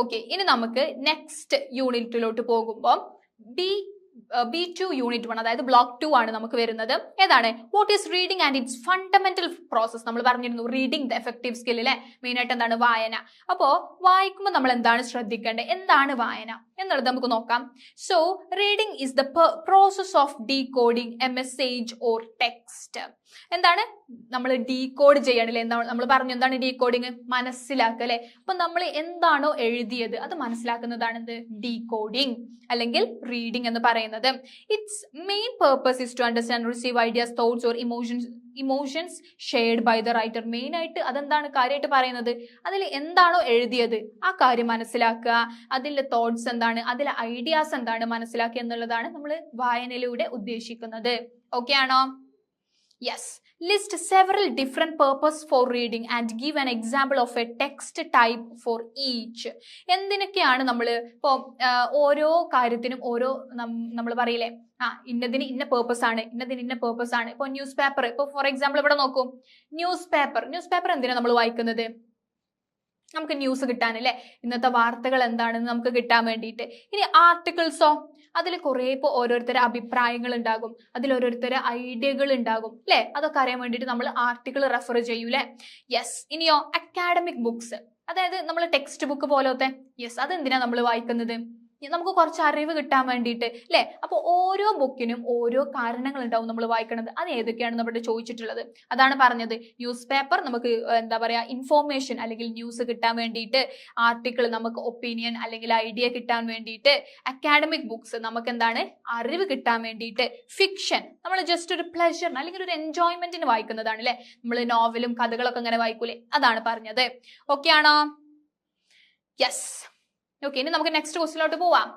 Okay ഇനി നമുക്ക് next യൂണിറ്റിലോട്ട് പോകുമ്പോൾ B B two unit one അതായത് ബ്ലോക്ക് ടു ആണ് നമുക്ക് വരുന്നത്. ഏതാണ്? What is reading and its fundamental process നമ്മൾ പറഞ്ഞിരുന്നു റീഡിംഗ് ദ എഫക്റ്റീവ് സ്കിൽ അല്ലെ മെയിൻ ആയിട്ട് എന്താണ്? വായന. അപ്പോ വായിക്കുമ്പോൾ നമ്മൾ എന്താണ് ശ്രദ്ധിക്കേണ്ടത് എന്താണ് വായന? എന്നുള്ളത് നമുക്ക് നോക്കാം. So reading is the process of decoding a message or text എന്താണ്? നമ്മൾ ഡീകോഡ് ചെയ്യണില്ലേ എന്താ നമ്മൾ പറഞ്ഞു എന്താണ് ഡീകോഡിങ് മനസ്സിലാക്കുക അല്ലെ? അപ്പൊ നമ്മൾ എന്താണോ എഴുതിയത് അത് മനസ്സിലാക്കുന്നതാണ് എന്ത്? ഡീകോഡിങ് അല്ലെങ്കിൽ റീഡിംഗ് എന്ന് പറയുന്നത്. Its main purpose is to understand receive ideas thoughts or emotions emotions shared by the writer main ആയിട്ട് അതെന്താണ് കാര്യമായിട്ട് പറയുന്നത്? അതിൽ എന്താണോ എഴുതിയത്? ആ കാര്യം മനസ്സിലാക്കുക. അതിലെ തോട്ട്സ് എന്താണ്? അതിലെ ഐഡിയാസ് എന്താണ് മനസ്സിലാക്കുക എന്നുള്ളതാണ് നമ്മൾ വായനയിലൂടെ ഉദ്ദേശിക്കുന്നത്. ഓക്കെ ആണോ? Yes List several different purpose for reading and give an example of a text type for each. എന്തിനൊക്കെയാണ് നമ്മൾ ഇപ്പോൾ ഓരോ കാര്യത്തിനും ഓരോ നമ്മൾ പറയില്ലേ? ആ ഇന്നതിന് ഇന്ന പേർപ്പസ് ആണ് ഇന്നതിന് ഇന്ന പേർപ്പസ് ആണ്. ഇപ്പോൾ ന്യൂസ് പേപ്പർ ഇപ്പോൾ ഫോർ എക്സാമ്പിൾ ഇവിടെ നോക്കൂ. ന്യൂസ് പേപ്പർ ന്യൂസ് പേപ്പർ എന്തിനാണ് നമ്മൾ വായിക്കുന്നത്? നമുക്ക് ന്യൂസ് കിട്ടാൻ അല്ലേ ഇന്നത്തെ വാർത്തകൾ എന്താണെന്ന് നമുക്ക് കിട്ടാൻ വേണ്ടിയിട്ട്. ഇനി ആർട്ടിക്കിൾസോ അതിൽ കുറേ ഇപ്പോൾ ഓരോരുത്തരുടെ അഭിപ്രായങ്ങൾ ഉണ്ടാകും. അതിൽ ഓരോരുത്തരുടെ ഐഡിയകൾ ഉണ്ടാകും. അല്ലേ അതൊക്കെ അറിയാൻ വേണ്ടിയിട്ട് നമ്മൾ ആർട്ടിക്കിൾ റെഫർ ചെയ്യൂലേ യെസ് ഇനിയോ അക്കാഡമിക് ബുക്സ് അതായത് നമ്മൾ ടെക്സ്റ്റ് ബുക്ക് പോലത്തെ. യെസ് അതെന്തിനാ നമ്മൾ വായിക്കുന്നത്? നമുക്ക് കുറച്ച് അറിവ് കിട്ടാൻ വേണ്ടിയിട്ട് അല്ലേ അപ്പോൾ ഓരോ ബുക്കിനും ഓരോ കാരണങ്ങൾ ഉണ്ടാവും നമ്മൾ വായിക്കുന്നത് അത് ഏതൊക്കെയാണ് നമ്മുടെ ചോദിച്ചിട്ടുള്ളത്. അതാണ് പറഞ്ഞത്. ന്യൂസ് പേപ്പർ നമുക്ക് എന്താ പറയാ ഇൻഫോർമേഷൻ അല്ലെങ്കിൽ ന്യൂസ് കിട്ടാൻ വേണ്ടിയിട്ട് ആർട്ടിക്കിൾ നമുക്ക് ഒപ്പീനിയൻ അല്ലെങ്കിൽ ഐഡിയ കിട്ടാൻ വേണ്ടിയിട്ട് അക്കാഡമിക് ബുക്സ് നമുക്ക് എന്താണ് അറിവ് കിട്ടാൻ വേണ്ടിയിട്ട് ഫിക്ഷൻ. നമ്മൾ ജസ്റ്റ് ഒരു പ്ലഷറിന് അല്ലെങ്കിൽ ഒരു എൻജോയ്മെന്റിന് വായിക്കുന്നതാണ് അല്ലേ നമ്മൾ നോവലും കഥകളൊക്കെ ഇങ്ങനെ വായിക്കൂലേ? അതാണ് പറഞ്ഞത്. ഓക്കെ ആണോ യെസ് ഓക്കെ ഇനി നമുക്ക് നെക്സ്റ്റ് ക്വസ്റ്റിലോട്ട് പോവാം.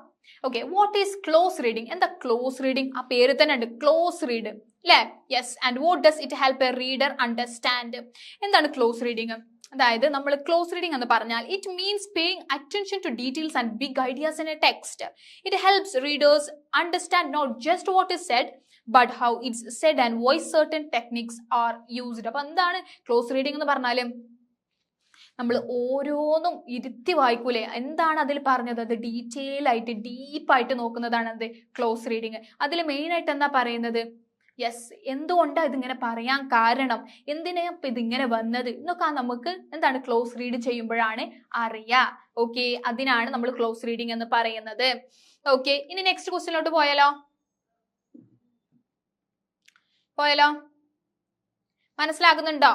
Okay what is close reading എന്താ ക്ലോസ് റീഡിംഗ് ആ പേര് തന്നെ ഉണ്ട് ക്ലോസ് റീഡ് അല്ലേ yes and what does it help a reader understand എന്താണ് ക്ലോസ് റീഡിംഗ് അതായത് നമ്മൾ ക്ലോസ് റീഡിംഗ് എന്ന് പറഞ്ഞാൽ it means paying attention to details and big ideas in a text it helps readers understand not just what is said but how it's said and voice certain techniques are used അപ്പൊ എന്താണ് close reading എന്ന് പറഞ്ഞാൽ നമ്മൾ ഓരോന്നും ഇരുത്തി വായിക്കൂലേ? എന്താണ് അതിൽ പറഞ്ഞത്? അത് ഡീറ്റെയിൽ ആയിട്ട് ഡീപ്പായിട്ട് നോക്കുന്നതാണ് അത് ക്ലോസ് റീഡിങ് അതിൽ മെയിൻ ആയിട്ട് എന്താ പറയുന്നത്? യെസ് എന്തുകൊണ്ടാണ് ഇതിങ്ങനെ പറയാൻ കാരണം? എന്തിനാ ഇപ്പം ഇതിങ്ങനെ വന്നത്? എന്നൊക്കെ നമുക്ക് എന്താണ് ക്ലോസ് റീഡ് ചെയ്യുമ്പോഴാണ് അറിയാ. ഓക്കെ അതിനാണ് നമ്മൾ ക്ലോസ് റീഡിംഗ് എന്ന് പറയുന്നത്. ഓക്കെ ഇനി നെക്സ്റ്റ് ക്വസ്റ്റിനോട്ട് പോയാലോ? പോയാലോ? മനസ്സിലാകുന്നുണ്ടോ?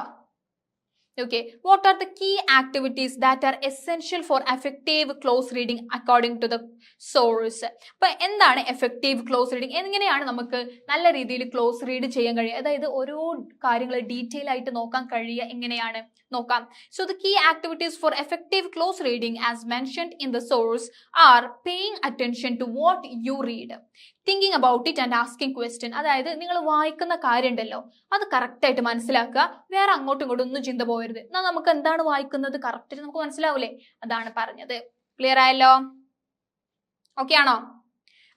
Okay, what are the key activities that are essential for effective close reading according to the source? അപ്പൊ എന്താണ് എഫക്റ്റീവ് ക്ലോസ് reading എങ്ങനെയാണ് നമുക്ക് നല്ല രീതിയിൽ ക്ലോസ് റീഡ് ചെയ്യാൻ കഴിയുക അതായത് ഓരോ കാര്യങ്ങൾ ഡീറ്റെയിൽ ആയിട്ട് നോക്കാൻ കഴിയുക എങ്ങനെയാണ് നോക്കാം. So the key activities for effective close reading as mentioned in the source are paying attention to what you read thinking about it and asking question അതായത് നിങ്ങൾ വായിക്കുന്ന കാര്യം ഉണ്ടല്ലോ അത് കറക്റ്റായിട്ട് മനസ്സിലാക്കുക. വേറെ അങ്ങോട്ടും ഇങ്ങോട്ടും ഒന്നും ചിന്ത പോകരുത്. എന്നാൽ നമുക്ക് എന്താണ് വായിക്കുന്നത് കറക്റ്റ് നമുക്ക് മനസ്സിലാവൂലേ? അതാണ് പറഞ്ഞത്. ക്ലിയർ ആയല്ലോ? ഓക്കെ ആണോ?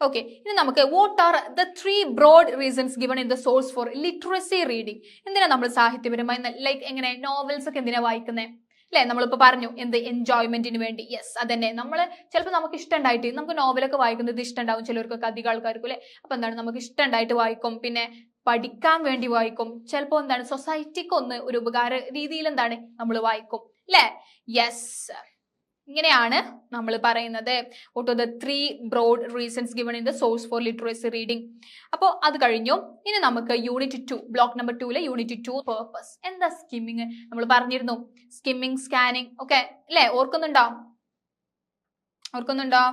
ഓക്കെ ഇനി നമുക്ക് what are the three broad reasons given in the source for literacy reading എന്തിനാ നമ്മൾ സാഹിത്യപരമായി ലൈക്ക് എങ്ങനെ നോവൽസ് ഒക്കെ എന്തിനാ വായിക്കുന്നത് അല്ലെ? നമ്മളിപ്പോൾ പറഞ്ഞു എന്ത് എൻജോയ്മെന്റിന് വേണ്ടി. യെസ് അതന്നെ. നമ്മൾ ചിലപ്പോൾ നമുക്ക് ഇഷ്ടമുണ്ടായിട്ട് നമുക്ക് നോവലൊക്കെ വായിക്കുന്നത് ഇഷ്ടമുണ്ടാവും ചിലർക്കൊക്കെ അധികം ആൾക്കാർക്കും അല്ലെ? അപ്പൊ എന്താണ് നമുക്ക് ഇഷ്ടമുണ്ടായിട്ട് വായിക്കും പിന്നെ പഠിക്കാൻ വേണ്ടി വായിക്കും. ചിലപ്പോൾ എന്താണ് സൊസൈറ്റിക്ക് ഒന്ന് ഒരു ഉപകാര രീതിയിൽ എന്താണ് നമ്മൾ വായിക്കും. അല്ലെ? യെസ് ഇങ്ങനെയാണ് നമ്മൾ പറയുന്നത്. What the three broad reasons given in the source for literacy reading അപ്പോൾ അത് കഴിഞ്ഞു. ഇനി നമുക്ക് യൂണിറ്റ് ടു ബ്ലോക്ക് നമ്പർ ടൂലെ യൂണിറ്റ് ടു പേർപ്പസ് എന്താ സ്കിമ്മിങ് നമ്മൾ പറഞ്ഞിരുന്നു. സ്കിമ്മിങ് സ്കാനിങ് ഒക്കെ അല്ലേ ഓർക്കുന്നുണ്ടോ? ഓർക്കുന്നുണ്ടോ?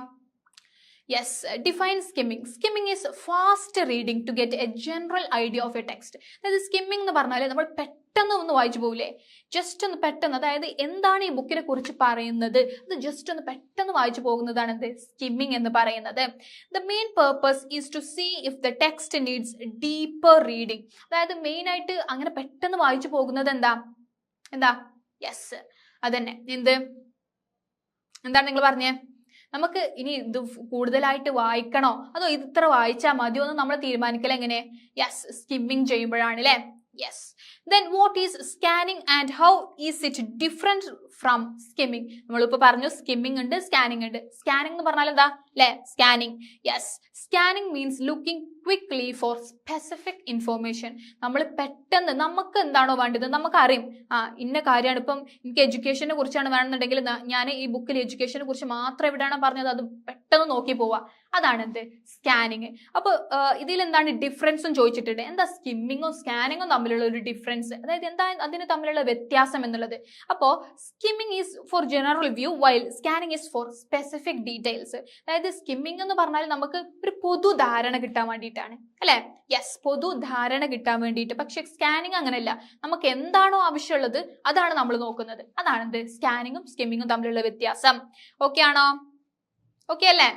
Yes define skimming skimming is fast reading to get a general idea of a text അതായത് സ്കിമ്മിംഗ് എന്ന് പറഞ്ഞാൽ നമ്മൾ പെട്ടെന്ന് ഒന്ന് വായിച്ചു പോകില്ലേ ജസ്റ്റ് ഒന്ന് പെട്ടെന്ന് അതായത് എന്താണ് ഈ ബുക്കിനെ കുറിച്ച് പറയുന്നത്? അത് ജസ്റ്റ് ഒന്ന് പെട്ടെന്ന് വായിച്ചു പോകുന്നതാണ് എന്ത് സ്കിമ്മിങ് എന്ന് പറയുന്നത്. The main purpose is to see if the text needs deeper reading അതായത് മെയിൻ ആയിട്ട് അങ്ങനെ പെട്ടെന്ന് വായിച്ചു പോകുന്നത് എന്താ? എന്താ? യെസ് അതന്നെ. എന്ത്? എന്താണ് നിങ്ങൾ പറഞ്ഞേ? നമുക്ക് ഇനി ഇത് കൂടുതലായിട്ട് വായിക്കണോ? അതോ ഇത് ഇത്ര വായിച്ചാൽ മതിയോ എന്ന് നമ്മൾ തീരുമാനിക്കൽ എങ്ങനെ? യെസ് സ്കിമ്മിങ് ചെയ്യുമ്പോഴാണ് അല്ലേ yes then what is scanning and how is it different from skimming നമ്മളിപ്പോ പറഞ്ഞു സ്കിമ്മിങ് ഉണ്ട് സ്കാനിങ് ഉണ്ട്. സ്കാനിങ് എന്ന് പറഞ്ഞാൽ എന്താ? അല്ലെ scanning yes scanning means looking quickly for specific information നമ്മൾ പെട്ടെന്ന് നമുക്ക് എന്താണോ വേണ്ടത് നമുക്ക് അറിയും ആ ഇന്ന കാര്യമാണ് ഇപ്പം എനിക്ക് എഡ്യൂക്കേഷനെ കുറിച്ചാണ് വേണമെന്നുണ്ടെങ്കിൽ ഞാൻ ഈ ബുക്കിൽ എഡ്യൂക്കേഷനെ കുറിച്ച് മാത്രം എവിടെയാണ് പറഞ്ഞത് അത് പെട്ടെന്ന് നോക്കി പോവാ. അതാണ് എന്ത് സ്കാനിങ് അപ്പൊ ഇതിൽ എന്താണ് ഡിഫറൻസും ചോദിച്ചിട്ടുണ്ട്. എന്താ സ്കിമ്മിങ്ങും സ്കാനിങ്ങും തമ്മിലുള്ള ഒരു ഡിഫറൻസ് അതായത് എന്താ അതിന് തമ്മിലുള്ള വ്യത്യാസം എന്നുള്ളത്. അപ്പോൾ skimming is for general view while scanning is for specific details അതായത് സ്കിമ്മിങ് എന്ന് പറഞ്ഞാൽ നമുക്ക് ഒരു പൊതുധാരണ കിട്ടാൻ വേണ്ടിയിട്ടാണ്. അല്ലേ? യെസ് പൊതുധാരണ കിട്ടാൻ വേണ്ടിയിട്ട്. പക്ഷെ സ്കാനിങ് അങ്ങനെയല്ല. നമുക്ക് എന്താണോ ആവശ്യമുള്ളത് അതാണ് നമ്മൾ നോക്കുന്നത്. അതാണ് എന്ത് സ്കാനിങ്ങും സ്കിമ്മിങ്ങും തമ്മിലുള്ള വ്യത്യാസം. ഓക്കെ ആണോ? ഓക്കെ അല്ലേ?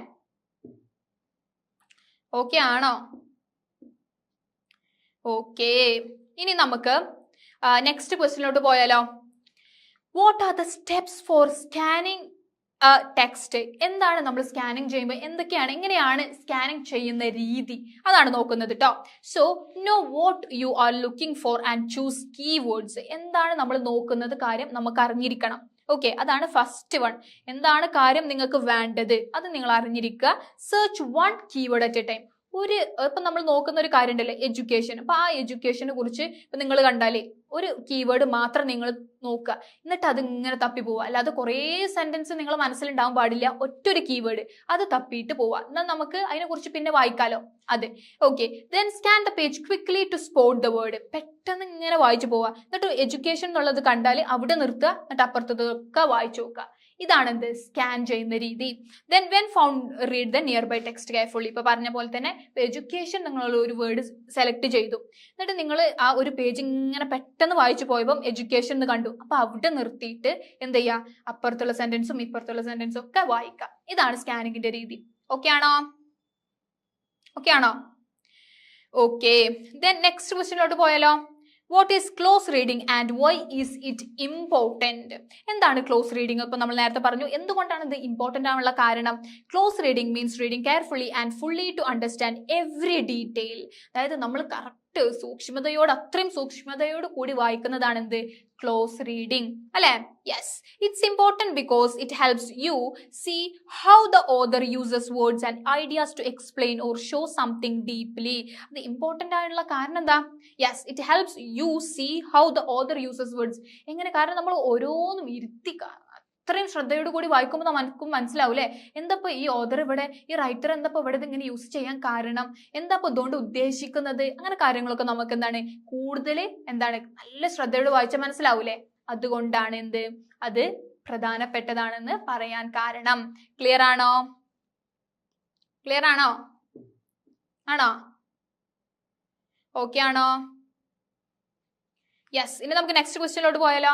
ഓക്കെ ആണോ? ഓക്കെ ഇനി നമുക്ക് നെക്സ്റ്റ് ക്വസ്റ്റിനോട്ട് പോയാലോ? What are the steps for scanning text എന്താണ് നമ്മൾ സ്കാനിങ് ചെയ്യുമ്പോൾ എന്തൊക്കെയാണ് എങ്ങനെയാണ് സ്കാനിങ് ചെയ്യുന്ന രീതി? അതാണ് നോക്കുന്നത് കേട്ടോ so know what you are looking for and choose keywords എന്താണ് നമ്മൾ നോക്കുന്നത് കാര്യം നമുക്ക് അറിഞ്ഞിരിക്കണം ഓക്കെ അതാണ് ഫസ്റ്റ് വൺ എന്താണ് കാര്യം നിങ്ങൾക്ക് വേണ്ടത്? അത് നിങ്ങൾ അറിഞ്ഞിരിക്കുക. Search one keyword at a time ഒരു ഇപ്പൊ നമ്മൾ നോക്കുന്ന ഒരു കാര്യം ഉണ്ടല്ലേ എഡ്യൂക്കേഷൻ അപ്പൊ ആ എഡ്യൂക്കേഷനെ കുറിച്ച് ഇപ്പൊ നിങ്ങൾ കണ്ടാലേ ഒരു കീവേഡ് മാത്രം നിങ്ങൾ നോക്കുക. എന്നിട്ട് അത് ഇങ്ങനെ തപ്പി പോവുക. അല്ലാതെ കുറേ സെന്റൻസ് നിങ്ങൾ മനസ്സിലുണ്ടാവാൻ പാടില്ല. ഒറ്റൊരു കീവേഡ് അത് തപ്പിയിട്ട് പോവുക. എന്നാൽ നമുക്ക് അതിനെക്കുറിച്ച് പിന്നെ വായിക്കാലോ. അതെ. Okay then scan the page quickly to spot the word പെട്ടെന്ന് ഇങ്ങനെ വായിച്ചു പോവുക. എന്നിട്ട് എഡ്യൂക്കേഷൻ എന്നുള്ളത് കണ്ടാൽ അവിടെ നിർത്തുക. എന്നിട്ട് അപ്പുറത്തൊക്കെ വായിച്ചു നോക്കുക. ഇതാണ് എന്ത്? സ്കാൻ ചെയ്യുന്ന രീതി. Then when found read the nearby text carefully ഇപ്പൊ പറഞ്ഞ പോലെ തന്നെ എഡ്യൂക്കേഷൻ നിങ്ങൾ ഒരു വേർഡ് സെലക്ട് ചെയ്തു. എന്നിട്ട് നിങ്ങൾ ആ ഒരു പേജ് ഇങ്ങനെ പെട്ടെന്ന് വായിച്ചു പോയപ്പം എഡ്യൂക്കേഷൻ എന്ന് കണ്ടു. അപ്പൊ അവിടെ നിർത്തിയിട്ട് എന്ത് ചെയ്യുക അപ്പുറത്തുള്ള സെന്റൻസും ഇപ്പുറത്തുള്ള സെന്റൻസും ഒക്കെ വായിക്കാം. ഇതാണ് സ്കാനിങ്ങിന്റെ രീതി. ഓക്കെ ആണോ? ഓക്കെ ആണോ? ഓക്കെ ദെൻ നെക്സ്റ്റ് ക്വസ്റ്റിനോട്ട് പോയാലോ? What is close reading and why is it important എന്താണ് ക്ലോസ് റീഡിംഗ് ഇപ്പൊ നമ്മൾ നേരത്തെ പറഞ്ഞു എന്തുകൊണ്ടാണ് ഇത് ഇമ്പോർട്ടന്റ് ആണുള്ള കാരണം? Close reading means reading carefully and fully to understand every detail അതായത് നമ്മൾ കറക്റ്റ് സൂക്ഷ്മതയോട് അത്രയും സൂക്ഷ്മതയോട് കൂടി വായിക്കുന്നതാണ് എന്ത്? ക്ലോസ് റീഡിംഗ് അല്ലെ? Yes it's important because it helps you see how the author uses words and ideas to explain or show something deeply അത് ഇമ്പോർട്ടന്റ് ആയിട്ടുള്ള കാരണം എന്താ? Yes it helps you see how the author uses words എങ്ങനെ? കാരണം നമ്മൾ ഓരോന്നും ഇരുത്തി കാ- അത്രയും ശ്രദ്ധയോട് കൂടി വായിക്കുമ്പോൾ നമുക്കും മനസ്സിലാവും അല്ലേ എന്താപ്പോ ഈ ഓദർ ഇവിടെ ഈ റൈറ്റർ എന്താപ്പോ ഇവിടെ ഇങ്ങനെ യൂസ് ചെയ്യാൻ കാരണം? എന്താപ്പോ ഇതുകൊണ്ട് ഉദ്ദേശിക്കുന്നത്? അങ്ങനെ കാര്യങ്ങളൊക്കെ നമുക്ക് എന്താണ് കൂടുതൽ എന്താണ് നല്ല ശ്രദ്ധയോട് വായിച്ചാൽ മനസ്സിലാവൂലേ അതുകൊണ്ടാണ് എന്ത്? അത് പ്രധാനപ്പെട്ടതാണെന്ന് പറയാൻ കാരണം. ക്ലിയർ ആണോ? ക്ലിയർ ആണോ? ആണോ? ഓക്കെ ആണോ? യെസ് ഇനി നമുക്ക് നെക്സ്റ്റ് ക്വസ്റ്റ്യനിലോട്ട് പോയാലോ?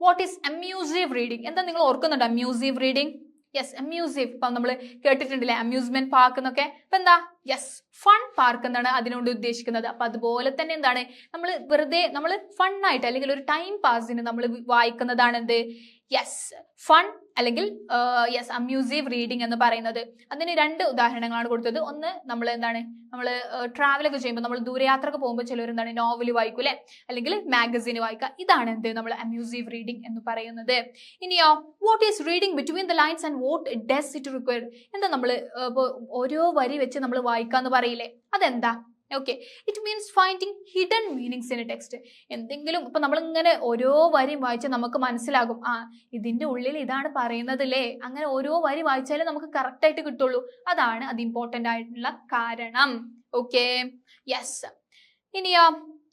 വാട്ട് ഈസ് അമ്യൂസീവ് റീഡിംഗ് എന്താ നിങ്ങൾ ഓർക്കുന്നുണ്ടോ അമ്യൂസീവ് റീഡിംഗ് യെസ് അമ്യൂസീവ് ഇപ്പം നമ്മൾ കേട്ടിട്ടുണ്ടല്ലേ അമ്യൂസ്മെന്റ് പാർക്ക് എന്നൊക്കെ. ഇപ്പൊ എന്താ? യെസ് ഫൺ പാർക്ക് എന്നാണ് അതിനോട് ഉദ്ദേശിക്കുന്നത്. അപ്പൊ അതുപോലെ തന്നെ എന്താണ്? നമ്മൾ വെറുതെ നമ്മൾ ഫണ്ണായിട്ട് അല്ലെങ്കിൽ ഒരു ടൈം പാസിന് നമ്മൾ വായിക്കുന്നതാണ് എന്ത്? യെസ് ഫൺ അല്ലെങ്കിൽ യെസ് അമ്യൂസീവ് റീഡിംഗ് എന്ന് പറയുന്നത്. അതിന് രണ്ട് ഉദാഹരണങ്ങളാണ് കൊടുത്തത്. ഒന്ന് നമ്മൾ എന്താണ് നമ്മൾ ട്രാവലൊക്കെ ചെയ്യുമ്പോൾ നമ്മൾ ദൂരയാത്രക്ക് പോകുമ്പോൾ ചിലർ എന്താണ് നോവൽ വായിക്കും അല്ലെ? അല്ലെങ്കിൽ മാഗസീൻ വായിക്കുക. ഇതാണ് എന്ത് നമ്മൾ അമ്യൂസീവ് റീഡിംഗ് എന്ന് പറയുന്നത്. ഇനിയോ what is reading between the lines and what does it required എന്താ നമ്മൾ ഓരോ വരി വെച്ച് നമ്മൾ വായിക്കാന്ന് പറയില്ലേ? അതെന്താ? Okay it means finding hidden meanings in text എന്തെങ്കിലും ഇപ്പൊ നമ്മളിങ്ങനെ ഓരോ വരി വായിച്ചാൽ നമുക്ക് മനസ്സിലാകും. ആ ഇതിന്റെ ഉള്ളിൽ ഇതാണ് പറയുന്നത് അല്ലേ അങ്ങനെ ഓരോ വരി വായിച്ചാലേ നമുക്ക് കറക്റ്റ് ആയിട്ട് കിട്ടുള്ളൂ. അതാണ് അത് ഇമ്പോർട്ടന്റ് ആയിട്ടുള്ള കാരണം. ഓക്കെ യെസ് ഇനിയാ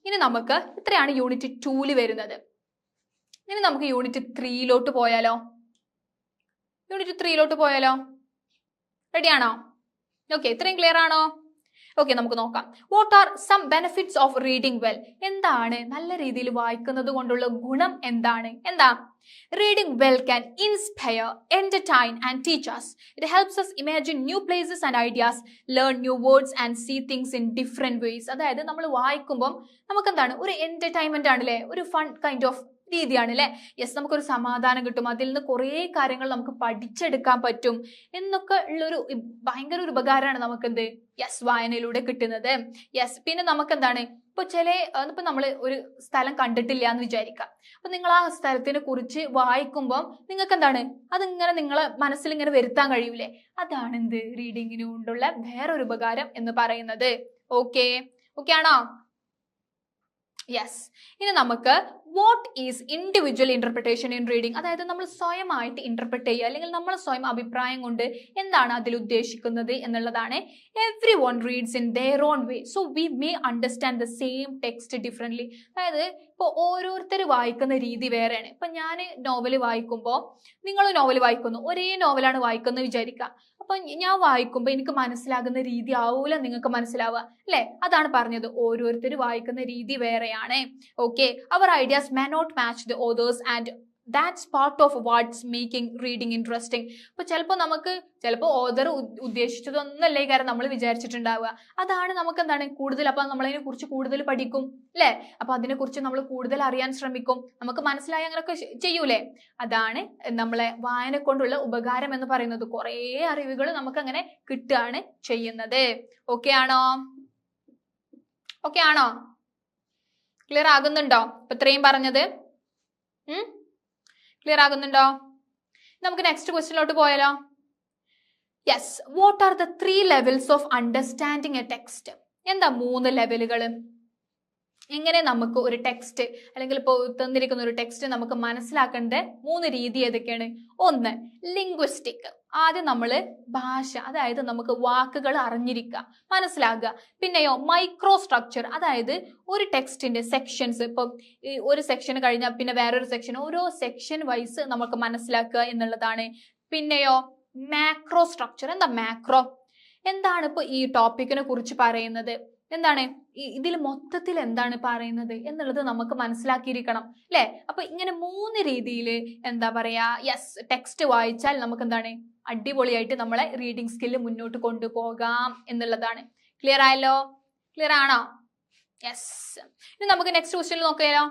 ഇനി നമുക്ക് ഇത്രയാണ് യൂണിറ്റ് ടൂൽ വരുന്നത്? ഇനി നമുക്ക് യൂണിറ്റ് ത്രീയിലോട്ട് പോയാലോ? യൂണിറ്റ് ത്രീയിലോട്ട് പോയാലോ? റെഡിയാണോ ഓക്കെ ഇത്രയും ക്ലിയർ ആണോ? ഓക്കെ നമുക്ക് നോക്കാം. What are some benefits of reading well എന്താണ്? നല്ല രീതിയിൽ വായിക്കുന്നത് കൊണ്ടുള്ള ഗുണം എന്താണ്? എന്താ? Reading well can inspire entertain and teachers it helps us imagine new places and ideas learn new words and see things in different ways അതായത് നമ്മൾ വായിക്കുമ്പം നമുക്ക് എന്താണ് ഒരു എന്റർടൈൻമെന്റ് ആണ് അല്ലേ ഒരു ഫൺ കൈൻഡ് ഓഫ് രീതിയാണ് അല്ലേ യെസ് നമുക്കൊരു സമാധാനം കിട്ടും. അതിൽ നിന്ന് കുറേ കാര്യങ്ങൾ നമുക്ക് പഠിച്ചെടുക്കാൻ പറ്റും. എന്നൊക്കെ ഉള്ളൊരു ഭയങ്കര ഒരു ഉപകാരമാണ് നമുക്ക് എന്ത് യെസ് വായനയിലൂടെ കിട്ടുന്നത്. യെസ് പിന്നെ നമുക്ക് എന്താണ് ഇപ്പൊ ചില ഇപ്പൊ നമ്മൾ ഒരു സ്ഥലം കണ്ടിട്ടില്ല എന്ന് വിചാരിക്കാം. അപ്പൊ നിങ്ങൾ ആ സ്ഥലത്തിനെ കുറിച്ച് വായിക്കുമ്പോൾ നിങ്ങൾക്ക് എന്താണ് അതിങ്ങനെ നിങ്ങളെ മനസ്സിൽ ഇങ്ങനെ വരുത്താൻ കഴിയൂലേ? അതാണ് എന്ത് റീഡിങ്ങിന് കൊണ്ടുള്ള വേറൊരു ഉപകാരം എന്ന് പറയുന്നത്. ഓക്കെ ഓക്കെ ആണോ? യെസ് ഇനി നമുക്ക് what is individual interpretation in reading അതായത് നമ്മൾ സ്വയമായിട്ട് ഇന്റർപ്രിറ്റ് ചെയ്യുക അല്ലെങ്കിൽ നമ്മൾ സ്വയം അഭിപ്രായം കൊണ്ട് എന്താണ് അതിൽ ഉദ്ദേശിക്കുന്നത് എന്നുള്ളതാണ് everyone reads in their own way so we may understand the same text differently അതായത് ഇപ്പോൾ ഓരോരുത്തർ വായിക്കുന്ന രീതി വേറെയാണ്. ഇപ്പം ഞാൻ നോവൽ വായിക്കുമ്പോൾ നിങ്ങൾ നോവൽ വായിക്കുന്നു. ഒരേ നോവലാണ് വായിക്കുന്നത് വിചാരിക്കുക. അപ്പൊ ഞാൻ വായിക്കുമ്പോൾ എനിക്ക് മനസ്സിലാകുന്ന രീതി ആവൂല നിങ്ങൾക്ക് മനസ്സിലാവുക അല്ലെ? അതാണ് പറഞ്ഞത്. ഓരോരുത്തർ വായിക്കുന്ന രീതി വേറെയാണ്. Okay our ideas may not match the author's and that's part of what's making reading interesting അപ്പൊ ചിലപ്പോൾ നമുക്ക് ചിലപ്പോൾ ഓതർ ഉദ്ദേശിച്ചതൊന്നല്ലേ കാര്യം നമ്മൾ വിചാരിച്ചിട്ടുണ്ടാവുക. അതാണ് നമുക്ക് എന്താണ് കൂടുതൽ അപ്പൊ നമ്മളതിനെ കുറിച്ച് കൂടുതൽ പഠിക്കും അല്ലെ അപ്പൊ അതിനെക്കുറിച്ച് നമ്മൾ കൂടുതൽ അറിയാൻ ശ്രമിക്കും. നമുക്ക് മനസ്സിലായി അങ്ങനെയൊക്കെ ചെയ്യൂലേ? അതാണ് നമ്മളെ വായന കൊണ്ടുള്ള ഉപകാരം എന്ന് പറയുന്നത്. കുറേ അറിവുകൾ നമുക്ക് അങ്ങനെ കിട്ടുകയാണ് ചെയ്യുന്നത്. ഓക്കെ ആണോ? ഓക്കെ ആണോ? ക്ലിയർ ആകുന്നുണ്ടോ? ഇപ്പൊ ഇത്രയും പറഞ്ഞത്? ക്ലിയർ ആകുന്നുണ്ടോ? നമുക്ക് നെക്സ്റ്റ് ക്വസ്റ്റ്യനിലോട്ട് പോയാലോ? Yes what are the three levels of understanding a text എന്താ മൂന്ന് ലെവലുകൾ എങ്ങനെ നമുക്ക് ഒരു ടെക്സ്റ്റ് അല്ലെങ്കിൽ ഇപ്പോൾ തന്നിരിക്കുന്ന ഒരു ടെക്സ്റ്റ് നമുക്ക് മനസ്സിലാക്കേണ്ട മൂന്ന് രീതി ഏതൊക്കെയാണ്? ഒന്ന് ലിംഗ്വിസ്റ്റിക് ആദ്യം നമ്മൾ ഭാഷ അതായത് നമുക്ക് വാക്കുകൾ അറിഞ്ഞിരിക്കുക മനസ്സിലാക്കുക. പിന്നെയോ മൈക്രോ സ്ട്രക്ചർ അതായത് ഒരു ടെക്സ്റ്റിന്റെ സെക്ഷൻസ് ഇപ്പം ഒരു സെക്ഷൻ കഴിഞ്ഞാൽ പിന്നെ വേറൊരു സെക്ഷൻ ഓരോ സെക്ഷൻ വൈസ് നമുക്ക് മനസ്സിലാക്കുക എന്നുള്ളതാണ്. പിന്നെയോ മാക്രോ സ്ട്രക്ചർ എന്താ മാക്രോ എന്താണ് ഇപ്പോൾ ഈ ടോപ്പിക്കിനെ കുറിച്ച് പറയുന്നത്? എന്താണ്? ഇതിൽ മൊത്തത്തിൽ എന്താണ് പറയുന്നത് എന്നുള്ളത് നമുക്ക് മനസ്സിലാക്കിയിരിക്കണം അല്ലെ? അപ്പൊ ഇങ്ങനെ മൂന്ന് രീതിയിൽ എന്താ പറയാ യെസ് ടെക്സ്റ്റ് വായിച്ചാൽ നമുക്ക് എന്താണ്? അടിപൊളിയായിട്ട് നമ്മളെ റീഡിംഗ് സ്കില്ല് മുന്നോട്ട് കൊണ്ടുപോകാം എന്നുള്ളതാണ്. ക്ലിയർ ആയല്ലോ? ക്ലിയർ ആണോ? യെസ് ഇനി നമുക്ക് നെക്സ്റ്റ് ക്വസ്റ്റ്യൻ നോക്കിയാലോ?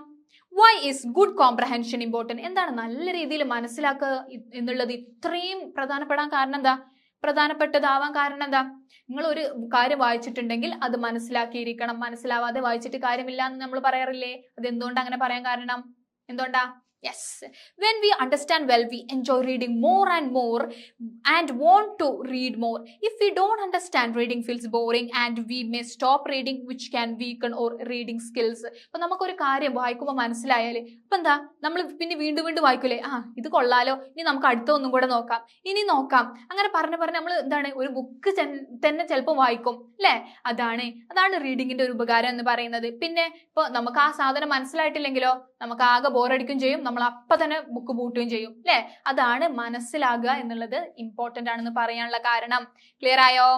Why is good comprehension important എന്താണ് നല്ല രീതിയിൽ മനസ്സിലാക്കുക എന്നുള്ളത് ഇത്രയും പ്രധാനപ്പെടാൻ കാരണം എന്താ? പ്രധാനപ്പെട്ടതാവാൻ കാരണം എന്താ? നിങ്ങൾ ഒരു കാര്യം വായിച്ചിട്ടുണ്ടെങ്കിൽ അത് മനസ്സിലാക്കിയിരിക്കണം. മനസ്സിലാവാതെ വായിച്ചിട്ട് കാര്യമില്ല എന്ന് നമ്മൾ പറയാറില്ലേ? അത് എന്തുകൊണ്ട് അങ്ങനെ പറയാൻ കാരണം? എന്തുകൊണ്ടാ? Yes when we understand well we enjoy reading more and more and want to read more if we don't understand reading feels boring and we may stop reading which can weaken our reading skills അപ്പൊ നമുക്കൊരു കാര്യം വായിക്കുമ്പോൾ മനസ്സിലായാൽ അപ്പൊ എന്താ? നമ്മൾ പിന്നെ വീണ്ടും വീണ്ടും വായിക്കൂലേ? ആ ഇത് കൊള്ളാലോ. ഇനി നമുക്ക് അടുത്ത ഒന്നും കൂടെ നോക്കാം. ഇനി നോക്കാം. അങ്ങനെ പറഞ്ഞ് പറഞ്ഞ് നമ്മൾ എന്താണ്? ഒരു ബുക്ക് തന്നെ ചിലപ്പോൾ വായിക്കും അല്ലേ? അതാണ്. അതാണ് റീഡിങ്ങിന്റെ ഒരു ഉപകാരം എന്ന് പറയുന്നത്. പിന്നെ ഇപ്പൊ നമുക്ക് ആ സാധനം മനസ്സിലായിട്ടില്ലെങ്കിലോ? നമുക്ക് ആകെ ബോറടിക്കും ചെയ്യും. നമ്മൾ അപ്പൊ തന്നെ ബുക്ക് പൂട്ടുകയും ചെയ്യും അല്ലേ അതാണ് മനസ്സിലാകുക എന്നുള്ളത് ഇമ്പോർട്ടന്റ് ആണെന്ന് പറയാനുള്ള കാരണം. ക്ലിയർ ആയോ?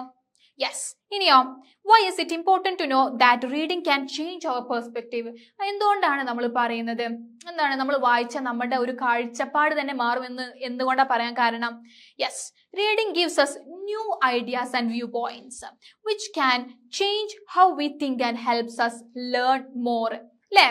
യെസ് ഇനിയോ why is it important to know that reading can change our perspective എന്തുകൊണ്ടാണ് നമ്മൾ പറയുന്നത്? എന്താണ് നമ്മൾ വായിച്ച നമ്മുടെ ഒരു കാഴ്ചപ്പാട് തന്നെ മാറുമെന്ന് എന്തുകൊണ്ടാണ് പറയാൻ കാരണം? Yes reading gives us new ideas and viewpoints which can change how we think and helps us learn more അല്ലേ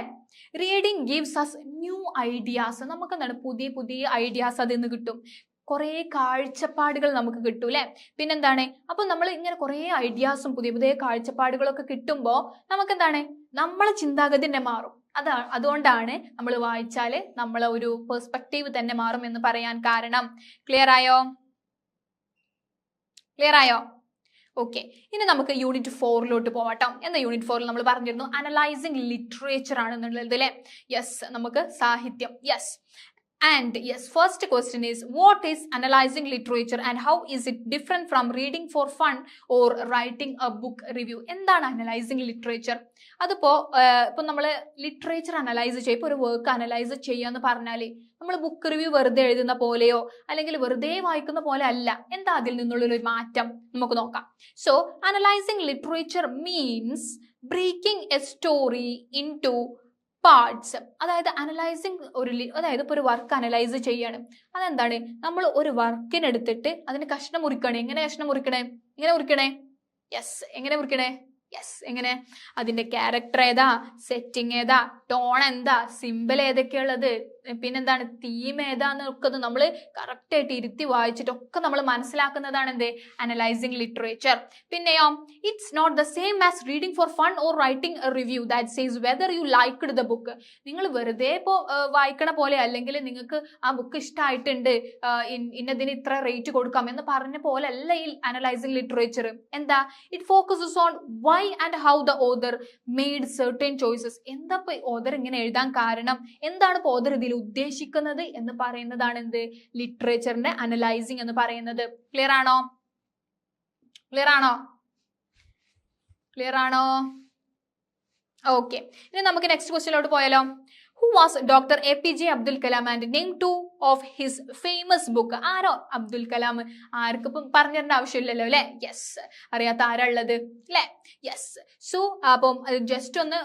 reading gives us new ideas നമുക്ക് എന്താണ് പുതിയ പുതിയ ഐഡിയാസ് അതിൽ നിന്ന് കിട്ടും. കുറേ കാഴ്ചപ്പാടുകൾ നമുക്ക് കിട്ടും അല്ലേ? പിന്നെന്താണ്? അപ്പൊ നമ്മൾ ഇങ്ങനെ കുറേ ഐഡിയാസും പുതിയ പുതിയ കാഴ്ചപ്പാടുകളൊക്കെ കിട്ടുമ്പോൾ നമുക്ക് എന്താണ് നമ്മളെ ചിന്താഗതി തന്നെ മാറും. അതാ അതുകൊണ്ടാണ് നമ്മൾ വായിച്ചാൽ നമ്മളെ ഒരു പെർസ്പെക്റ്റീവ് തന്നെ മാറും എന്ന് പറയാൻ കാരണം. ക്ലിയർ ആയോ? ക്ലിയർ ആയോ? ഓക്കെ ഇനി നമുക്ക് യൂണിറ്റ് ഫോറിലോട്ട് പോവാട്ടോ. എന്താ യൂണിറ്റ് ഫോറിൽ നമ്മൾ പറഞ്ഞിരുന്നു? അനലൈസിങ് ലിറ്ററേച്ചർ ആണ് എന്നുള്ളത് അല്ലേ? യെസ് നമുക്ക് സാഹിത്യം. Yes and yes first question is what is analysing literature and how is it different from reading for fun or writing a book review എന്താണ് അനലൈസിങ് ലിറ്ററേച്ചർ അതിപ്പോ ഇപ്പൊ നമ്മൾ ലിറ്ററേച്ചർ അനലൈസ് ചെയ്യും ഇപ്പോൾ ഒരു വർക്ക് അനലൈസ് ചെയ്യുക എന്ന് പറഞ്ഞാൽ നമ്മൾ ബുക്ക് റിവ്യൂ വെറുതെ എഴുതുന്ന പോലെയോ അല്ലെങ്കിൽ വെറുതെ വായിക്കുന്ന പോലെ അല്ല. എന്താ അതിൽ നിന്നുള്ള ഒരു മാറ്റം? നമുക്ക് നോക്കാം. So analysing literature means breaking a story into parts അതായത് അനലൈസിങ് ഒരു അതായത് ഇപ്പോൾ ഒരു വർക്ക് അനലൈസ് ചെയ്യാണ്. അതെന്താണ്? നമ്മൾ ഒരു വർക്കിനെടുത്തിട്ട് അതിന് കഷ്ണം മുറിക്കണേ. എങ്ങനെ കഷ്ണം മുറിക്കണേ? എങ്ങനെ മുറിക്കണേ? യെസ് എങ്ങനെ മുറിക്കണേ? യെസ് എങ്ങനെ? അതിന്റെ ക്യാരക്ടർ ഏതാ? സെറ്റിംഗ് ഏതാ? ടോൺ എന്താ? സിമ്പിൾ ഏതൊക്കെയുള്ളത് പിന്നെന്താണ് തീം ഏതാന്നൊക്കെ നമ്മൾ കറക്റ്റ് ആയിട്ട് ഇരുത്തി വായിച്ചിട്ടൊക്കെ നമ്മൾ മനസ്സിലാക്കുന്നതാണ് എന്ത് അനലൈസിങ് ലിറ്ററേച്ചർ പിന്നെയോ it's not the same as reading for fun or writing review that says whether you liked the book നിങ്ങൾ വെറുതെ ഇപ്പോൾ വായിക്കണ പോലെ അല്ലെങ്കിൽ നിങ്ങൾക്ക് ആ ബുക്ക് ഇഷ്ടമായിട്ടുണ്ട് ഇന്നതിന് ഇത്ര റേറ്റ് കൊടുക്കാം എന്ന് പറഞ്ഞ പോലെ അല്ല ഈ അനലൈസിങ് ലിറ്ററേച്ചർ എന്താ? It focuses on why and how the author made certain choices എന്താ ഇപ്പോൾ ഓദർ ഇങ്ങനെ എഴുതാൻ കാരണം? എന്താണ് ഇപ്പോൾ ഓദർ ഇതിൽ ഉദ്ദേശിക്കുന്നത് എന്ന് പറയുന്നതാണ് എന്ത്? ലിറ്ററേച്ചറിന്റെ അനലൈസിങ് എന്ന് പറയുന്നത്. ക്ലിയർ ആണോ? ക്ലിയർ ആണോ? ക്ലിയർ ആണോ? ഓക്കെ ഇനി നമുക്ക് നെക്സ്റ്റ് ക്വസ്റ്റ്യനിലോട്ട് പോയാലോ. Who was doctor A P J Abdul Kalam and name two of his famous book ആരോ? അബ്ദുൽ കലാം ആർക്കിപ്പം ഇപ്പം പറഞ്ഞു തരേണ്ട ആവശ്യമില്ലല്ലോ അല്ലെ? യെസ് അറിയാത്ത ആരാ ഉള്ളത്? അല്ലെ? യെസ് സോ അപ്പം ജസ്റ്റ് ഒന്ന്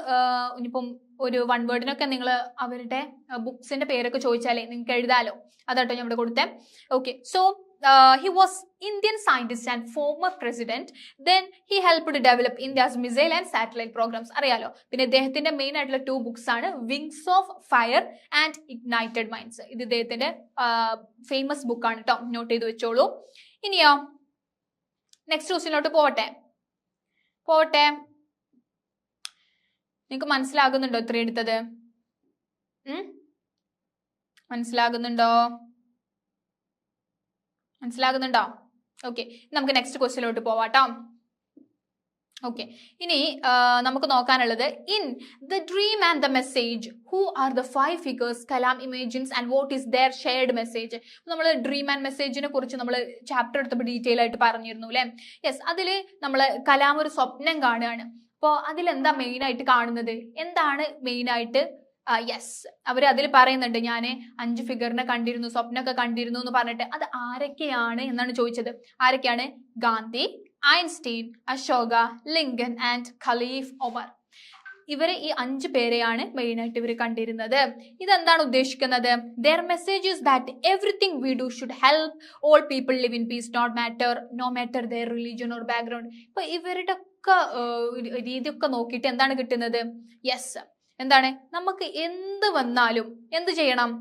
ഇനിയിപ്പം ഒരു വൺ വേർഡിനൊക്കെ നിങ്ങൾ അവരുടെ ബുക്സിന്റെ പേരൊക്കെ ചോദിച്ചാലേ നിങ്ങൾക്ക് എഴുതാലോ. അതാട്ടോ ഞാൻ ഇവിടെ കൊടുത്തേ. Okay so he was Indian scientist and former president then he to develop India's missile and satellite programs അറിയാലോ? പിന്നെ ഇദ്ദേഹത്തിന്റെ മെയിൻ ആയിട്ടുള്ള ടു ബുക്സ് ആണ് wings of fire and ignited minds ഇത് ഇദ്ദേഹത്തിന്റെ ഫേമസ് ബുക്കാണ് കേട്ടോ നോട്ട് ചെയ്ത് വെച്ചോളൂ. ഇനിയോ നെക്സ്റ്റ് ക്വസ്റ്റിനോട്ട് പോവട്ടെ. പോട്ടെ നിങ്ങൾക്ക് മനസ്സിലാകുന്നുണ്ടോ ഇത്ര എടുത്തത്? മനസ്സിലാകുന്നുണ്ടോ? മനസ്സിലാകുന്നുണ്ടോ? ഓക്കെ നമുക്ക് നെക്സ്റ്റ് ക്വസ്റ്റിലോട്ട് പോവാട്ടോ. ഓക്കെ ഇനി നമുക്ക് നോക്കാനുള്ളത് in the dream and the message who are the five figures Kalam imagines and what is their shared message നമ്മൾ ഡ്രീം ആൻഡ് മെസ്സേജിനെ കുറിച്ച് നമ്മൾ ചാപ്റ്റർ എടുത്തപ്പോൾ ഡീറ്റെയിൽ ആയിട്ട് പറഞ്ഞിരുന്നു അല്ലേ യെസ് അതിൽ നമ്മൾ കലാം ഒരു സ്വപ്നം കാണുകയാണ്. അപ്പോൾ അതിലെന്താ മെയിൻ ആയിട്ട് കാണുന്നത്? എന്താണ് മെയിൻ ആയിട്ട്? യെസ് അവർ അതിൽ പറയുന്നുണ്ട് ഞാൻ അഞ്ച് ഫിഗറിനെ കണ്ടിരുന്നു സ്വപ്നമൊക്കെ കണ്ടിരുന്നു എന്ന് പറഞ്ഞിട്ട്. അത് ആരൊക്കെയാണ് എന്നാണ് ചോദിച്ചത്. ആരൊക്കെയാണ്? Gandhi Einstein Ashoka Lincoln and Caliph Omar ഇവരെ ഈ അഞ്ച് പേരെയാണ് മെയിൻ ആയിട്ട് ഇവർ കണ്ടിരുന്നത്. ഇതെന്താണ് ഉദ്ദേശിക്കുന്നത്? Their message is that everything we do should help all people live in peace not matter no matter their religion or background ഇപ്പൊ ഇവരുടെ ഒക്കെ രീതിയൊക്കെ നോക്കിയിട്ട് എന്താണ് കിട്ടുന്നത്? യെസ് എന്താണ്? നമുക്ക് എന്ത് വന്നാലും എന്ത് ചെയ്യണം?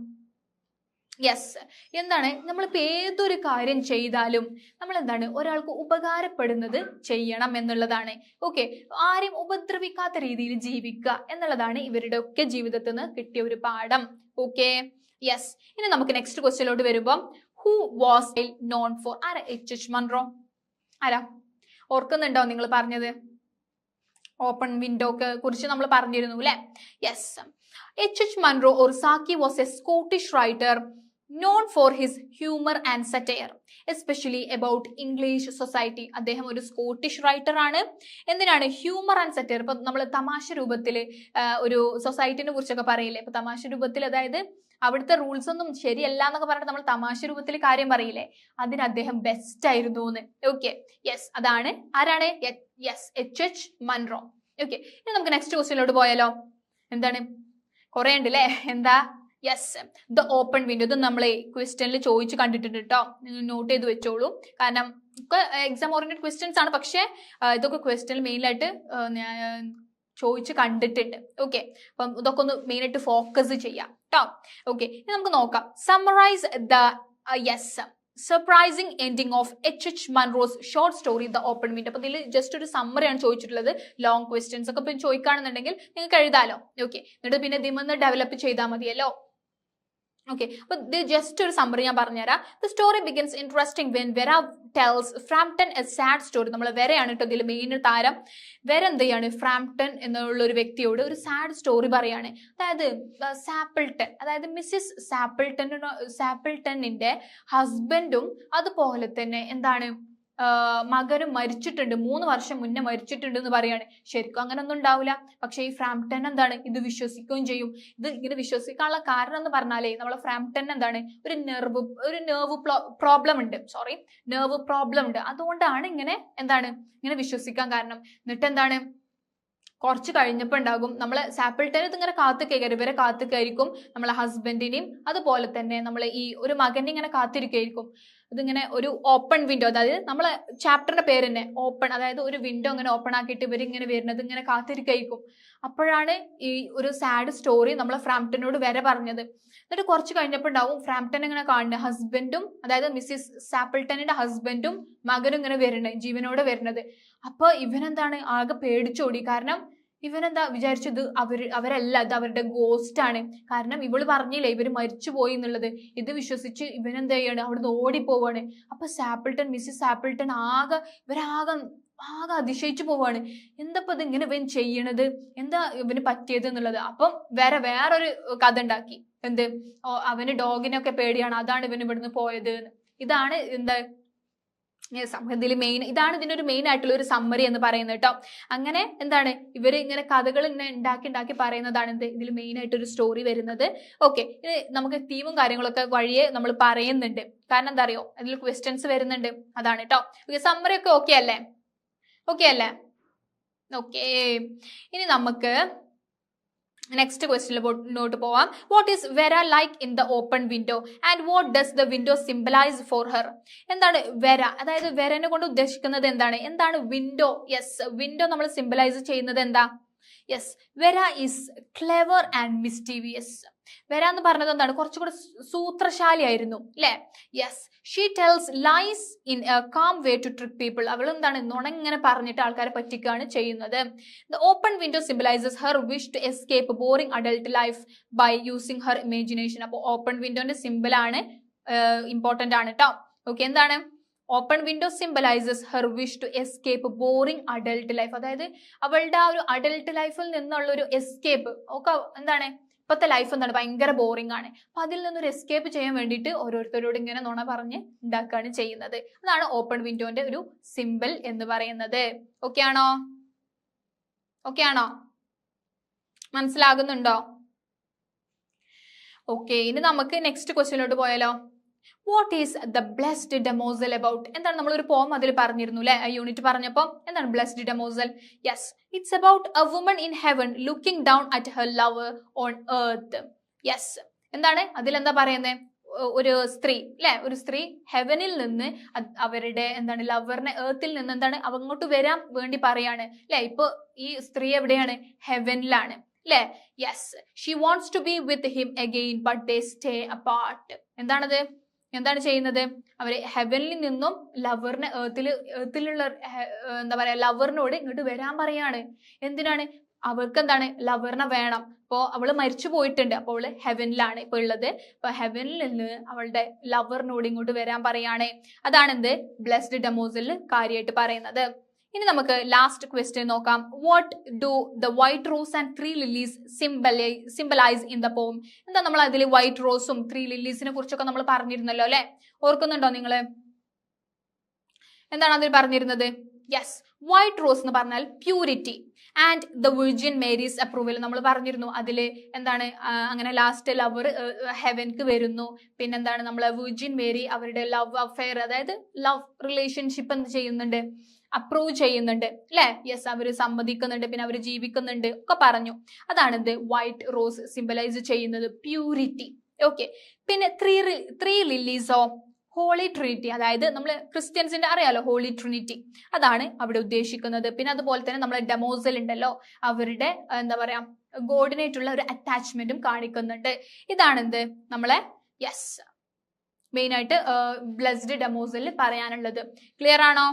യെസ് എന്താണ്? നമ്മളിപ്പോൾ ഏതൊരു കാര്യം ചെയ്താലും നമ്മൾ എന്താണ് ഒരാൾക്ക് ഉപകാരപ്പെടുന്നത് ചെയ്യണം എന്നുള്ളതാണ്. ഓക്കെ ആരെയും ഉപദ്രവിക്കാത്ത രീതിയിൽ ജീവിക്കുക എന്നുള്ളതാണ് ഇവരുടെ ഒക്കെ ജീവിതത്തിൽ നിന്ന് കിട്ടിയ ഒരു പാഠം. ഓക്കെ യെസ് ഇനി നമുക്ക് നെക്സ്റ്റ് ക്വസ്റ്റ്യനിലോട്ട് വരുമ്പം ഹു വാസ് നോൺ ഫോർ ആരാ? എച്ച് എച്ച് മൺറോ ആരാ? ഓർക്കുന്നുണ്ടോ നിങ്ങൾ പറഞ്ഞത്? ഓപ്പൺ വിൻഡോക്ക് കുറിച്ച് നമ്മൾ പറഞ്ഞിരുന്നു അല്ലെ? Yes H H Munro or Saki was a Scottish writer known for his humour and satire especially about English society അദ്ദേഹം ഒരു സ്കോട്ടിഷ് റൈറ്റർ ആണ്. എന്തിനാണ് ഹ്യൂമർ ആൻഡ് സറ്റയർ ഇപ്പൊ നമ്മൾ തമാശ രൂപത്തിൽ ഒരു സൊസൈറ്റിനെ കുറിച്ചൊക്കെ പറയില്ലേ? ഇപ്പൊ തമാശ രൂപത്തിൽ അതായത് അവിടുത്തെ റൂൾസ് ഒന്നും ശരിയല്ല എന്നൊക്കെ പറഞ്ഞിട്ട് നമ്മൾ തമാശ രൂപത്തിൽ കാര്യം പറയില്ലേ? അതിന് അദ്ദേഹം ബെസ്റ്റ് ആയിരുന്നു എന്ന് ഓക്കെ യെസ് അതാണ്. ആരാണ്? Yes H H Munro okay ഇനി നമുക്ക് നെക്സ്റ്റ് ക്വസ്റ്റ്യനിലോട്ട് പോയാലോ? എന്താണ്? കുറെ ഉണ്ട് അല്ലേ എന്താ? യെസ് ദ ഓപ്പൺ വിൻഡോ ഇത് നമ്മൾ ക്വസ്റ്റ്യനിൽ ചോദിച്ചു കണ്ടിട്ടുണ്ട് കേട്ടോ നോട്ട് ചെയ്ത് വെച്ചോളൂ. കാരണം എക്സാം ഓറിയന്റഡ് ക്വസ്റ്റ്യൻസ് ആണ്. പക്ഷേ ഇതൊക്കെ ക്വസ്റ്റ്യൻ മെയിനായിട്ട് ചോദിച്ച് കണ്ടിട്ടുണ്ട്. ഓക്കെ അപ്പം ഇതൊക്കെ ഒന്ന് മെയിനായിട്ട് ഫോക്കസ് ചെയ്യാം. കേട്ടോ ഓക്കെ ഇനി നമുക്ക് നോക്കാം. Summarise the yes surprising ending of H H Munro's short story the open meet അപ്പൊ ഇതിൽ ജസ്റ്റ് ഒരു സമ്മറിയാണ് ചോദിച്ചിട്ടുള്ളത്. ലോങ് ക്വസ്റ്റ്യൻസ് ഒക്കെ ഇപ്പം ചോദിക്കുകയാണെന്നുണ്ടെങ്കിൽ നിങ്ങൾക്ക് എഴുതാലോ. ഓക്കെ എന്നിട്ട് പിന്നെ ഇതിമെന്ന് ഡെവലപ്പ് ചെയ്താൽ മതിയല്ലോ. ഓക്കെ അപ്പൊ ഇത് ജസ്റ്റ് ഒരു സമ്മറി ഞാൻ പറഞ്ഞുതരാം. The story begins interesting when Vera tells Framton a sad story നമ്മൾ വരെയാണ് കേട്ടോ ഇതിൽ മെയിൻ താരം. വെര എന്ത് ചെയ്യാണ്? ഫ്രാംപ്ടൺ എന്നുള്ള ഒരു വ്യക്തിയോട് ഒരു സാഡ് സ്റ്റോറി പറയാണ്. അതായത് സാപ്പിൾട്ടൺ അതായത് മിസ്സിസ് സാപ്പിൾട്ടൺ സാപ്പിൾട്ടണിന്റെ ഹസ്ബൻഡും അതുപോലെ തന്നെ എന്താണ്? മകനും മരിച്ചിട്ടുണ്ട്. മൂന്ന് വർഷം മുന്നേ മരിച്ചിട്ടുണ്ട് എന്ന് പറയാണ്. ശരിക്കും അങ്ങനെ ഒന്നും ഉണ്ടാവില്ല പക്ഷേ ഈ ഫ്രാംപ്ടൺ എന്താണ്? ഇത് വിശ്വസിക്കുകയും ചെയ്യും. ഇത് ഇങ്ങനെ വിശ്വസിക്കാനുള്ള കാരണം എന്ന് പറഞ്ഞാലേ നമ്മളെ ഫ്രാംപ്ടൺ എന്താണ്? ഒരു നെർവ് ഒരു നെർവ് പ്രോബ്ലം ഉണ്ട്. സോറി നെർവ് പ്രോബ്ലം ഉണ്ട്. അതുകൊണ്ടാണ് ഇങ്ങനെ എന്താണ്? ഇങ്ങനെ വിശ്വസിക്കാൻ കാരണം. എന്നിട്ട് എന്താണ്? കുറച്ച് കഴിഞ്ഞപ്പോൾ ഉണ്ടാകും. നമ്മളെ സാപ്പിൾട്ടനത്ത് ഇങ്ങനെ കാത്തു കയറി ഇവരെ കാത്തു കയറിക്കും നമ്മളെ ഹസ്ബൻഡിനെയും അതുപോലെ തന്നെ നമ്മളെ ഈ ഒരു മകനെ ഇങ്ങനെ കാത്തിരിക്കുകയായിരിക്കും. ഇതിങ്ങനെ ഒരു ഓപ്പൺ വിൻഡോ അതായത് നമ്മൾ ചാപ്റ്ററിന്റെ പേര് തന്നെ ഓപ്പൺ അതായത് ഒരു വിൻഡോ ഇങ്ങനെ ഓപ്പൺ ആക്കിയിട്ട് ഇവർ ഇങ്ങനെ വരുന്നത് ഇങ്ങനെ കാത്തിരിക്കും അപ്പോഴാണ് ഈ ഒരു സാഡ് സ്റ്റോറി നമ്മളെ ഫ്രാംപ്റ്റനോട് വരെ പറഞ്ഞത്. എന്നിട്ട് കുറച്ച് കഴിഞ്ഞപ്പോൾ ഉണ്ടാവും ഫ്രാംപ്ടൺ ഇങ്ങനെ കാണുന്നത്. ഹസ്ബൻഡും അതായത് മിസ്സിസ് സാപ്പിൾട്ടണിന്റെ ഹസ്ബൻഡും മകനും ഇങ്ങനെ വരുന്നത് ജീവനോടെ വരുന്നത്. അപ്പൊ ഇവനെന്താണ്? ആകെ പേടിച്ചോടി കാരണം ഇവനെന്താ വിചാരിച്ചത്? അവർ അവരല്ല അത് അവരുടെ ഗോസ്റ്റ് ആണ്. കാരണം ഇവൾ പറഞ്ഞില്ലേ ഇവർ മരിച്ചു പോയി എന്നുള്ളത്. ഇത് വിശ്വസിച്ച് ഇവനെന്താ ചെയ്യാണ്? അവിടുന്ന് ഓടിപ്പോവാണ്. അപ്പൊ സാപ്പിൾട്ടൺ മിസ്സിസ് സാപ്പിൾട്ടൺ ആകെ ഇവരാകെ ആകെ അതിശയിച്ചു പോവാണ്. എന്തപ്പോ ഇത് ഇങ്ങനെ ഇവൻ ചെയ്യണത്? എന്താ ഇവന് പറ്റിയത് എന്നുള്ളത്? അപ്പം വേറെ വേറൊരു കഥ ഉണ്ടാക്കി. എന്ത്? അവന് അവന് ഡോഗിനൊക്കെ പേടിയാണ്. അതാണ് ഇവൻ ഇവിടുന്ന് പോയത് ഇതാണ് എന്താ ഇതിൽ മെയിൻ ഇതാണ് ഇതിന്റെ ഒരു മെയിൻ ആയിട്ടുള്ള ഒരു സമ്മറി എന്ന് പറയുന്നത് കേട്ടോ. അങ്ങനെ എന്താണ്? ഇവർ ഇങ്ങനെ കഥകൾ ഇങ്ങനെ ഉണ്ടാക്കി ഉണ്ടാക്കി പറയുന്നതാണ് എന്ത്? ഇതിൽ മെയിൻ ആയിട്ട് ഒരു സ്റ്റോറി വരുന്നത് ഓക്കെ നമുക്ക് തീമും കാര്യങ്ങളൊക്കെ വഴിയെ നമ്മൾ പറയുന്നുണ്ട്. കാരണം എന്താ അറിയോ? അതിൽ ക്വസ്റ്റ്യൻസ് വരുന്നുണ്ട്. അതാണ് കേട്ടോ. സമ്മറി ഒക്കെ ഓക്കെ അല്ലേ? ഓക്കെ അല്ലേ? ഓക്കെ ഇനി നമുക്ക് നെക്സ്റ്റ് ക്വസ്റ്റിലോട്ട് പോവാം. What is Vera like in the open window and what does the window symbolise for her എന്താണ് വെര അതായത് വെരനെ കൊണ്ട് ഉദ്ദേശിക്കുന്നത് എന്താണ്? എന്താണ് വിൻഡോ യെസ് വിൻഡോ നമ്മൾ സിംബലൈസ് ചെയ്യുന്നത് എന്താ? യെസ് വെര ഈസ് ക്ലെവർ ആൻഡ് മിസ്റ്റീവിയസ് വെര എന്ന് പറഞ്ഞത് എന്താണ്? കുറച്ചുകൂടെ സൂത്രശാലിയായിരുന്നു അല്ലേ yes she tells lies in a calm way to trick people അവൾ എന്താണ്? നുണങ്ങനെ പറഞ്ഞിട്ട് ആൾക്കാരെ പറ്റിക്കുകയാണ് ചെയ്യുന്നത്. The open window symbolises her wish to escape boring adult life by using her imagination അപ്പോൾ ഓപ്പൺ വിൻഡോന്റെ സിമ്പിളാണ് ഇമ്പോർട്ടന്റ് ആണ് കേട്ടോ ഓക്കെ എന്താണ്? Open window symbolises her wish to escape boring adult life അതായത് അവളുടെ ആ ഒരു അഡൽട്ട് ലൈഫിൽ നിന്നുള്ള ഒരു എസ്കേപ്പ് ഒക്കെ എന്താണ്? ഇപ്പോഴത്തെ ലൈഫ് എന്താണ്? ഭയങ്കര ബോറിംഗ് ആണ്. അപ്പൊ അതിൽ നിന്നൊരു എസ്കേപ്പ് ചെയ്യാൻ വേണ്ടിയിട്ട് ഓരോരുത്തരോട് ഇങ്ങനെ നുണ പറഞ്ഞ് ഉണ്ടാക്കുകയാണ് ചെയ്യുന്നത്. അതാണ് ഓപ്പൺ വിൻഡോന്റെ ഒരു സിമ്പിൾ എന്ന് പറയുന്നത്. ഓക്കെ ആണോ? ഓക്കെ ആണോ? മനസ്സിലാകുന്നുണ്ടോ? ഓക്കെ ഇനി നമുക്ക് നെക്സ്റ്റ് ക്വസ്റ്റ്യനിലോട്ട് പോയാലോ? What is the blessed damozel about എന്താണ് നമ്മൾ ഒരു പോം അതിൽ പറഞ്ഞിരുന്നു അല്ലെ യൂണിറ്റ് പറഞ്ഞപ്പോൾ എന്താണ് blessed damozel yes it's about a woman in heaven looking down at her love on earth yes എന്താണ്? അതിലെന്താ പറയുന്നത് ഒരു സ്ത്രീ അല്ലെ ഒരു സ്ത്രീ ഹെവനിൽ നിന്ന് അവരുടെ എന്താണ് ലവറിനെ ഏർത്തിൽ നിന്ന് എന്താണ് അങ്ങോട്ട് വരാൻ വേണ്ടി പറയാണ് അല്ലെ ഇപ്പൊ ഈ സ്ത്രീ എവിടെയാണ്? ഹെവനിലാണ് അല്ലെ yes she wants to be with him again but they stay apart എന്താണത്? എന്താണ് ചെയ്യുന്നത്? അവർ ഹെവനിൽ നിന്നും ലവറിനെ ഏർത്തിൽ ഏർത്തിലുള്ള എന്താ പറയാ ലവറിനോട് ഇങ്ങോട്ട് വരാൻ പറയാണ്. എന്തിനാണ്? അവൾക്ക് എന്താണ്? ലവറിനെ വേണം. അപ്പോ അവൾ മരിച്ചു പോയിട്ടുണ്ട്. അപ്പോൾ അവൾ ഹെവനിലാണ് ഇപ്പൊ ഉള്ളത്. അപ്പൊ ഹെവനിൽ നിന്ന് അവളുടെ ലവറിനോട് ഇങ്ങോട്ട് വരാൻ പറയാണ്. അതാണ് എന്ത് ബ്ലെസ്ഡ് ഡെമോസിൽ കാര്യമായിട്ട് പറയുന്നത്. ഇനി നമുക്ക് ലാസ്റ്റ് ക്വസ്റ്റ്യൻ നോക്കാം. What do the white rose and three lilies symbol symbolise in the poem എന്താ നമ്മൾ അതിൽ വൈറ്റ് റോസും ത്രീ ലില്ലീസിനെ കുറിച്ചൊക്കെ നമ്മൾ പറഞ്ഞിരുന്നല്ലോ അല്ലെ? ഓർക്കുന്നുണ്ടോ നിങ്ങൾ എന്താണ് അതിൽ പറഞ്ഞിരുന്നത്? യെസ് വൈറ്റ് റോസ് എന്ന് പറഞ്ഞാൽ purity and the virgin Mary's approval നമ്മൾ പറഞ്ഞിരുന്നു അതിൽ എന്താണ് അങ്ങനെ ലാസ്റ്റ് ലവർ ഹെവൻക്ക് വരുന്നു. പിന്നെന്താണ് നമ്മൾ വിർജിൻ മേരി അവരുടെ ലവ് അഫെയർ അതായത് ലവ് റിലേഷൻഷിപ്പ് എന്ത് ചെയ്യുന്നുണ്ട്? അപ്രൂവ് ചെയ്യുന്നുണ്ട് അല്ലെ? യെസ് അവർ സമ്മതിക്കുന്നുണ്ട് പിന്നെ അവർ ജീവിക്കുന്നുണ്ട് ഒക്കെ പറഞ്ഞു. അതാണ് ഇത് വൈറ്റ് റോസ് സിംബലൈസ് ചെയ്യുന്നത് പ്യൂരിറ്റി ഓക്കെ പിന്നെ ത്രീ ത്രീ ലില്ലീസോ ഹോളി ട്രിനിറ്റി അതായത് നമ്മൾ ക്രിസ്ത്യൻസിന്റെ അറിയാലോ ഹോളി ട്രിനിറ്റി അതാണ് അവിടെ ഉദ്ദേശിക്കുന്നത്. പിന്നെ അതുപോലെ തന്നെ നമ്മളെ ഡെമോസൽ ഉണ്ടല്ലോ അവരുടെ എന്താ പറയാ ഗോഡിനായിട്ടുള്ള ഒരു അറ്റാച്ച്മെന്റും കാണിക്കുന്നുണ്ട്. ഇതാണ് എന്ത്? നമ്മളെ യെസ് മെയിൻ ആയിട്ട് ബ്ലസ്ഡ് ഡെമോസലിൽ പറയാനുള്ളത്. ക്ലിയർ ആണോ?